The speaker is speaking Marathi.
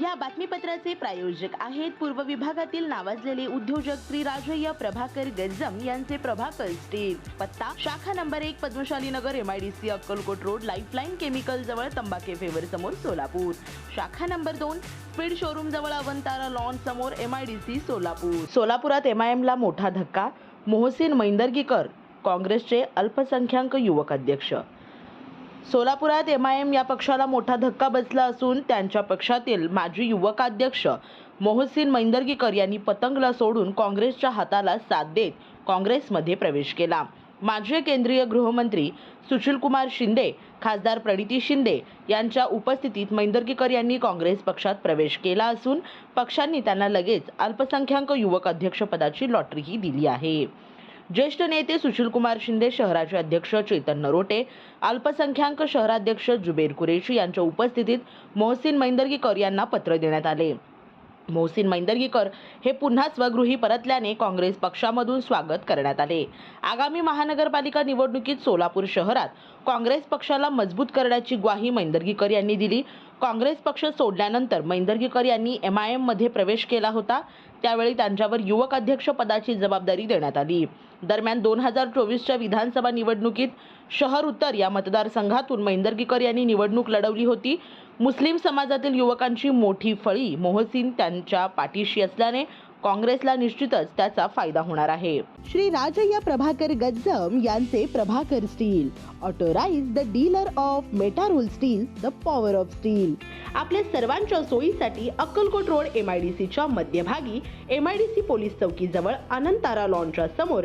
या बातमीपत्राचे प्रायोजक आहेत पूर्व विभागातील नावाजलेले उद्योजक श्री राजय्य प्रभाकर गज्जम यांचे प्रभाकर स्टील पत्ता शाखा नंबर एक Padmashali Nagar M I D C Akkalkot road lifeline chemical जवळ तंबाखे फेवर समोर सोलापूर. शाखा नंबर दोन स्पीड शोरूम जवळ अवंतारा लॉन समोर सी सोलापूर. सोलापुरात एम आय ला मोठा धक्का मोहसिन मैंदर्गीकर काँग्रेसचे अल्पसंख्याक युवक अध्यक्ष. सोलापुरात एम आय एम या पक्षाला मोठा धक्का बसला असून त्यांच्या पक्षातील माजी युवकाध्यक्ष मोहसिन मैंदर्गीकर यांनी पतंगला सोडून काँग्रेसच्या हाताला साथ देत काँग्रेसमध्ये प्रवेश केला. माजी केंद्रीय गृहमंत्री सुशीलकुमार शिंदे खासदार प्रणिती शिंदे यांच्या उपस्थितीत मैंदर्गीकर यांनी काँग्रेस पक्षात प्रवेश केला असून पक्षांनी त्यांना लगेच अल्पसंख्याक युवक अध्यक्षपदाची लॉटरीही दिली आहे. ज्येष्ठ नेते सुशीलकुमार शिंदे शहराचे अध्यक्ष चेतन नरोटे अल्पसंख्याक शहराध्यक्ष जुबेर कुरेशी यांच्या उपस्थितीत मोहसिन मैंदर्गीकर यांना पत्र देण्यात आले. मोहसिन मैंदर्गीकर हे पुन्हा स्वगृही परतल्याने काँग्रेस पक्षामधून स्वागत करण्यात आले. आगामी महानगरपालिका निवडणुकीत सोलापूर शहरात काँग्रेस पक्षाला मजबूत करण्याची ग्वाही मैंदर्गीकर यांनी दिली. काँग्रेस पक्ष सोडल्यानंतर मैंदर्गीकर यांनी एम आय एममध्ये प्रवेश केला होता. त्यावेळी त्यांच्यावर युवक अध्यक्ष पदाची जबाबदारी देण्यात आली. दरम्यान दोन हजार चोवीसच्या विधानसभा निवडणुकीत शहर उत्तर या मतदारसंघातून मैंदर्गीकर यांनी निवडणूक लढवली होती. मुस्लिम समाजातील युवकांची मोठी फळी मोहसिन त्यांच्या पाठीशी असल्याने काँग्रेसला निश्चितच त्याचा फायदा होणार आहे. श्री राजय्य प्रभाकर गज्जम यांचे Prabhakar steel authorise the dealer of Metarol steel the power of steel. आपल्या सर्वांच्या सोयीसाठी Akkalkot road M I D सीच्या मध्यभागी M I D C police चौकीजवळ Anantara लॉनच्या समोर